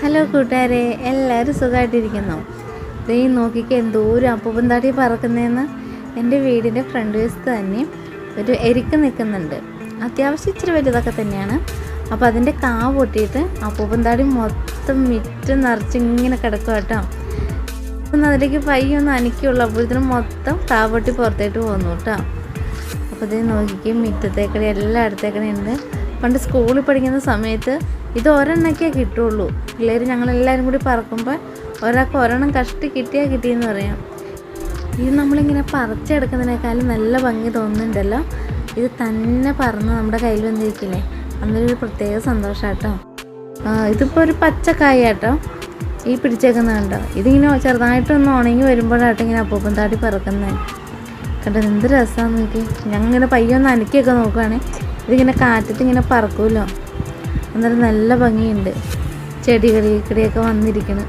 Hello കൂട്ടുകാരെ എല്ലാവരും സുഖമായിട്ടിരിക്കുന്നു. ദേ നോക്കിക്ക് എന്തോരം അപ്പൂപ്പൻ താടി പറക്കുന്നതെന്ന് എന്റെ വീടിന്റെ ഫ്രണ്ട് വശത്ത് തന്നെ ഒരു എരിക്ക് നിൽക്കുന്നുണ്ട്. അത്യാവശ്യം ഇച്ചിരി വലുതൊക്കെ തന്നെയാണ്. അപ്പോൾ അതിന്റെ കാ പൊട്ടിയിട്ട് അപ്പൂപ്പൻ താടി മൊത്തം വിറ്റ് നിറച്ച് ഇങ്ങനെ കിടക്കും കേട്ടോ. ഒന്ന് അതിലേക്ക് പയ്യൊന്ന് അനക്കുള്ളൂ അപ്പോഴത്തേനും മൊത്തം കാ പൊട്ടി പുറത്തേട്ട് പോന്നു കേട്ടോ. അപ്പോൾ ഇത് നോക്കിക്കും മിറ്റത്തേക്കടി എല്ലായിടത്തേക്കടി ഉണ്ട്. പണ്ട് സ്കൂളിൽ പഠിക്കുന്ന സമയത്ത് ഇത് ഒരെണ്ണക്കേ കിട്ടുള്ളൂ. പിള്ളേർ ഞങ്ങളെല്ലാവരും കൂടി പറക്കുമ്പോൾ ഒരാൾക്ക് ഒരെണ്ണം കഷ്ടി കിട്ടിയാൽ കിട്ടിയെന്ന് പറയാം. ഇത് നമ്മളിങ്ങനെ പറിച്ചെടുക്കുന്നതിനേക്കാളും നല്ല ഭംഗി തോന്നുന്നുണ്ടല്ലോ. ഇത് തന്നെ പറന്ന് നമ്മുടെ കയ്യിൽ വന്നിരിക്കില്ലേ? അന്നൊരു പ്രത്യേക സന്തോഷാട്ടോ. ആ ഇതിപ്പോൾ ഒരു പച്ചക്കായ കേട്ടോ ഈ പിടിച്ചേക്കുന്ന കണ്ടോ? ഇതിങ്ങനെ ചെറുതായിട്ടൊന്ന് ഉണങ്ങി വരുമ്പോഴാട്ടോ ഇങ്ങനെ അപ്പൂപ്പൻ താടി പറക്കുന്നത് കണ്ടത് എന്ത് രസമാണെന്ന് നോക്കി ഞങ്ങൾ ഇങ്ങനെ പയ്യൊന്ന് അനക്കിയൊക്കെ നോക്കുകയാണെങ്കിൽ ഇതിങ്ങനെ കാറ്റത്ത് ഇങ്ങനെ പറക്കുമല്ലോ അന്നേരം നല്ല ഭംഗിയുണ്ട്. ചെടികളിൽ കൂടെയൊക്കെ വന്നിരിക്കണം.